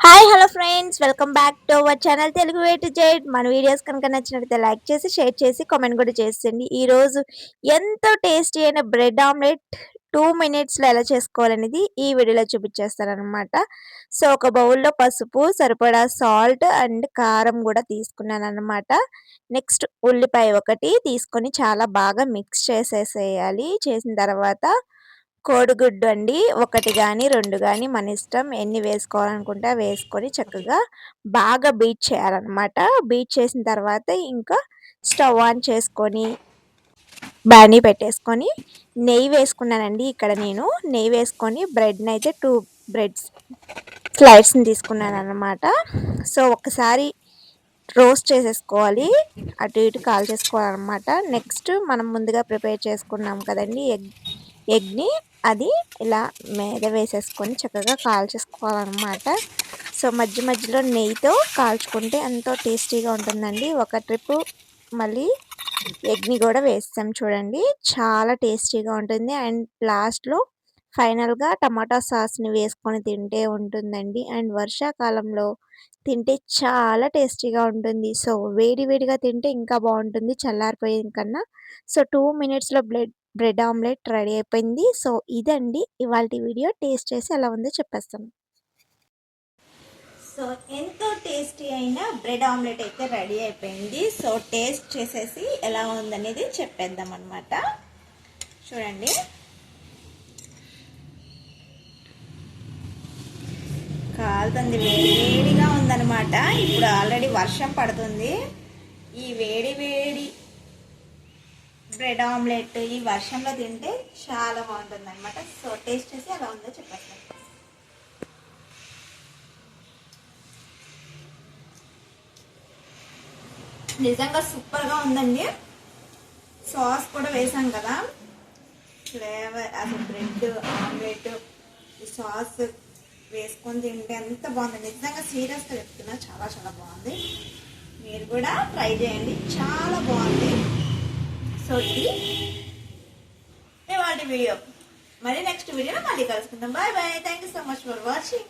Hi hello friends welcome back to our channel Telugu wait జైడ్ మన videos కనుక నచ్చినట్లయితే లైక్ చేసి షేర్ చేసి కామెంట్ కూడా చేసేయండి. ఈరోజు ఎంతో టేస్టీ అయిన బ్రెడ్ ఆమ్లెట్ టూ మినిట్స్లో ఎలా చేసుకోవాలనేది ఈ వీడియోలో చూపించేస్తారనమాట సో ఒక బౌల్లో పసుపు సరిపడా సాల్ట్ అండ్ కారం కూడా తీసుకున్నాను అనమాట నెక్స్ట్ ఉల్లిపాయ ఒకటి తీసుకొని చాలా బాగా మిక్స్ చేసేసేయాలి. చేసిన తర్వాత కోడిగుడ్డు అండి ఒకటి కానీ రెండు కానీ మన ఇష్టం. ఎన్ని వేసుకోవాలనుకుంటే వేసుకొని చక్కగా బాగా బీట్ చేయాలన్నమాట. బీట్ చేసిన తర్వాత ఇంకా స్టవ్ ఆన్ చేసుకొని బాణీ పెట్టేసుకొని నెయ్యి వేసుకున్నానండి ఇక్కడ నేను. నెయ్యి వేసుకొని బ్రెడ్ని అయితే టూ బ్రెడ్స్ స్లైడ్స్ని తీసుకున్నాను అనమాట సో ఒకసారి రోస్ట్ చేసేసుకోవాలి. అటు ఇటు కాల్ చేసుకోవాలన్నమాట. నెక్స్ట్ మనం ముందుగా ప్రిపేర్ చేసుకున్నాం కదండి ఎగ్ ఎగ్ని అది ఇలా మీద వేసేసుకొని చక్కగా కాల్చేసుకోవాలన్నమాట. సో మధ్య మధ్యలో నెయ్యితో కాల్చుకుంటే ఎంతో టేస్టీగా ఉంటుందండి. ఒక ట్రిప్ మళ్ళీ ఎగ్ని కూడా వేస్తాం చూడండి. చాలా టేస్టీగా ఉంటుంది. అండ్ లాస్ట్లో ఫైనల్గా టమాటా సాస్ని వేసుకొని తింటే ఉంటుందండి. అండ్ వర్షాకాలంలో తింటే చాలా టేస్టీగా ఉంటుంది. సో వేడి వేడిగా తింటే ఇంకా బాగుంటుంది చల్లారిపోయిన కన్నా సో టూ మినిట్స్లో బ్లడ్ బ్రెడ్ ఆమ్లెట్ రెడీ అయిపోయింది. సో ఇదండి ఇవాళ వీడియో. టేస్ట్ చేసి ఎలా ఉందో చెప్పేస్తాను. సో ఎంతో టేస్టీ అయిన బ్రెడ్ ఆమ్లెట్ అయితే రెడీ అయిపోయింది. సో టేస్ట్ చేసేసి ఎలా ఉందనేది చెప్పేద్దాం అనమాట చూడండి. కాలుతుంది. వేడిగా ఉందనమాట ఇప్పుడు ఆల్రెడీ వర్షం పడుతుంది. ఈ వేడి వేడి బ్రెడ్ ఆమ్లెట్ ఈ వర్షంలో తింటే చాలా బాగుంటుంది అనమాట సో టేస్ట్ చేసి అలా ఉందో చెప్పేస్తాను నిజంగా సూపర్గా ఉందండి. సాస్ కూడా వేసాం కదా. ఫ్లేవర్ అసలు బ్రెడ్ ఆమ్లెట్ ఈ సాస్ వేసుకొని తింటే ఎంత బాగుంది. నిజంగా సీరియస్గా చెప్తున్నా చాలా చాలా బాగుంది. మీరు కూడా ట్రై చేయండి. చాలా బాగుంది. సో ఇది ఇవాళ వీడియో. మరి నెక్స్ట్ వీడియోలో మళ్ళీ కలుసుకుందాం. Bye bye thank you so much for watching